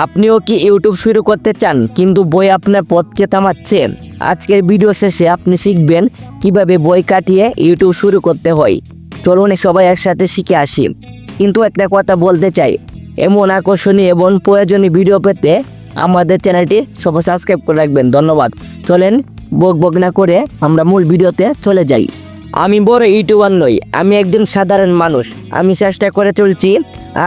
আপনিও কি ইউটিউব শুরু করতে চান, কিন্তু বই আপনার পথকে থামাচ্ছে? আজকের ভিডিও শেষে আপনি শিখবেন কীভাবে বই কাটিয়ে ইউটিউব শুরু করতে হয়। চলুন সবাই একসাথে শিখে আসি। কিন্তু একটা কথা বলতে চাই, এমন আকর্ষণীয় এবং প্রয়োজনীয় ভিডিও পেতে আমাদের চ্যানেলটি সবাই সাবস্ক্রাইব করে রাখবেন। ধন্যবাদ। চলেন, বক বক না করে আমরা মূল ভিডিওতে চলে যাই। আমি বড় ইউটিউবার নই, আমি একজন সাধারণ মানুষ। আমি চেষ্টা করে চলছি,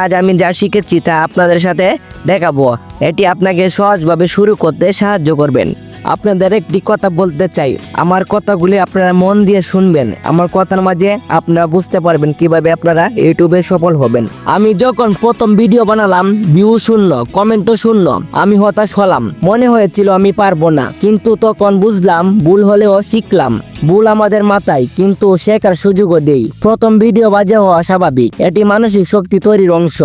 আজ আমি যা শিখেছি তা আপনাদের সাথে দেখাবো। এটি আপনাকে সহজভাবে শুরু করতে সাহায্য করবেন। আপনাদের একটি কথা বলতে চাই। আমার কথাগুলি আপনারা মন দিয়ে শুনবেন। আমার কথার মাঝে আপনারা বুঝতে পারবেন কীভাবে আপনারা ইউটিউবে সফল হবেন। আমি যখন প্রথম ভিডিও বানালাম ভিউ শূন্য কমেন্টও শূন্য, আমি হতাশ হলাম। মনে হয়েছিল আমি পারব না। কিন্তু তখন বুঝলাম, ভুল হলেও শিখলাম। ভুল আমাদের মাথায়, কিন্তু শেখার সুযোগও দেই। প্রথম ভিডিও বাজে হওয়া স্বাভাবিক। এটি মানসিক শক্তি তৈরির অংশ।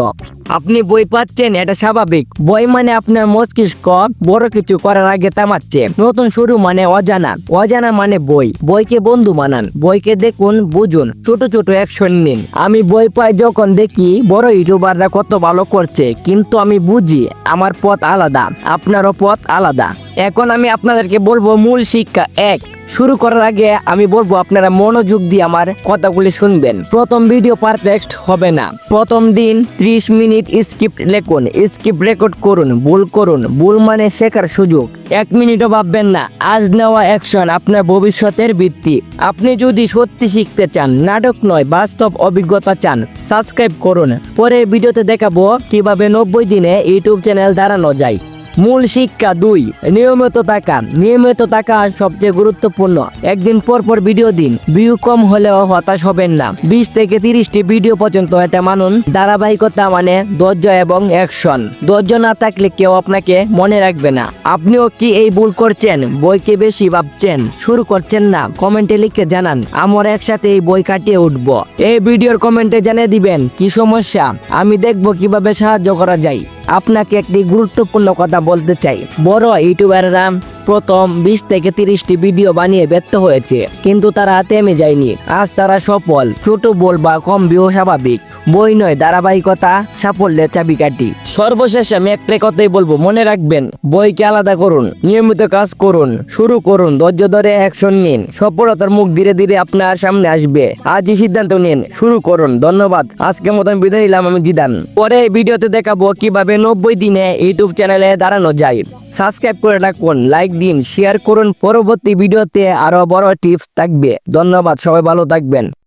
আপনি বই পাচ্ছেন, এটা স্বাভাবিক। বই মানে আপনার মস্তিষ্ক বড় কিছু করার আগে থামাচ্ছে। নতুন শুরু মানে অজানা। অজানা মানে বই। বইকে বন্ধু মানান বইকে দেখুন, বুঝুন। ছোট ছোট অ্যাকশন নিন। আমি বই পাই যখন দেখি বড় ইউটিউবাররা কত ভালো করছে, কিন্তু আমি বুঝি আমার পথ আলাদা। আপনারও পথ আলাদা। এখন আমি আপনাদেরকে বলব মূল শিক্ষা এক। শুরু করার আগে আমি বলব আপনারা মনোযোগ দিয়ে আমার কথাগুলি শুনবেন। প্রথম ভিডিও পারফেক্ট হবে না। প্রথম দিন 30 মিনিট স্ক্রিপ্ট লেখুন। স্ক্রিপ্ট রেকর্ড করুন, ভুল করুন। ভুল মানে শেখার সুযোগ। এক মিনিটও ভাববেন না। আজ নেওয়া অ্যাকশন আপনার ভবিষ্যতের ভিত্তি। আপনি যদি সত্যি শিখতে চান, নাটক নয়, বাস্তব অভিজ্ঞতা চান সাবস্ক্রাইব করুন। পরের ভিডিওতে দেখাবো কীভাবে নব্বই দিনে ইউটিউব চ্যানেল দাঁড়ানো যায়। মূল শিক্ষা দুই, নিয়মিত টাকা নিয়মিত টাকা সবচেয়ে গুরুত্বপূর্ণ। একদিন পর পর ভিডিও দিন। ভিউ কম হলেও হতাশ হবেন না। বিশ থেকে তিরিশটি ভিডিও পর্যন্ত এটা মানুন। ধারাবাহিকতা মানে ধৈর্য এবং অ্যাকশন ধৈর্য না থাকলে কেউ আপনাকে মনে রাখবে না। আপনিও কি এই ভুল করছেন? বইকে বেশি ভাবছেন? শুরু করছেন না? কমেন্টে লিখে জানান। আমরা একসাথে এই বই কাটিয়ে উঠব। এই ভিডিওর কমেন্টে জানিয়ে দিবেন, কি সমস্যা? আমি দেখব কীভাবে সাহায্য করা যায়। আপনাকে একটি গুরুত্বপূর্ণ কথা বলতে চাই। বড় ইউটিউবাররা প্রথম বিশ থেকে তিরিশটি ভিডিও বানিয়ে ব্যর্থ হয়েছে, কিন্তু তারা থেমে যায়নি। আজ তারা সফল, ছোট, বল বা কম ভিউ স্বাভাবিক। বই নয়, ধারাবাহিকতা, সাফল্যের চাবিকাঠি। সর্বশেষ আমি একটাই কথাই বলব, মনে রাখবেন, বইকে আলাদা করুন, নিয়মিত কাজ করুন, শুরু করুন, ধৈর্য ধরে অ্যাকশন নিন, সফলতার মুখ ধীরে ধীরে আপনার সামনে আসবে। আজই সিদ্ধান্ত নিন, শুরু করুন, ধন্যবাদ। আজকের মতন বিদায় নিলাম আমি জিদান। পরে ভিডিওতে দেখাবো কীভাবে নব্বই দিনে ইউটিউব চ্যানেলে দাঁড়ানো যায়। সাবস্ক্রাইব করে রাখুন, লাইক দিন শেয়ার করুন। পরবর্তী ভিডিওতে আরও বড় টিপস থাকবে। ধন্যবাদ, সবাই ভালো থাকবেন।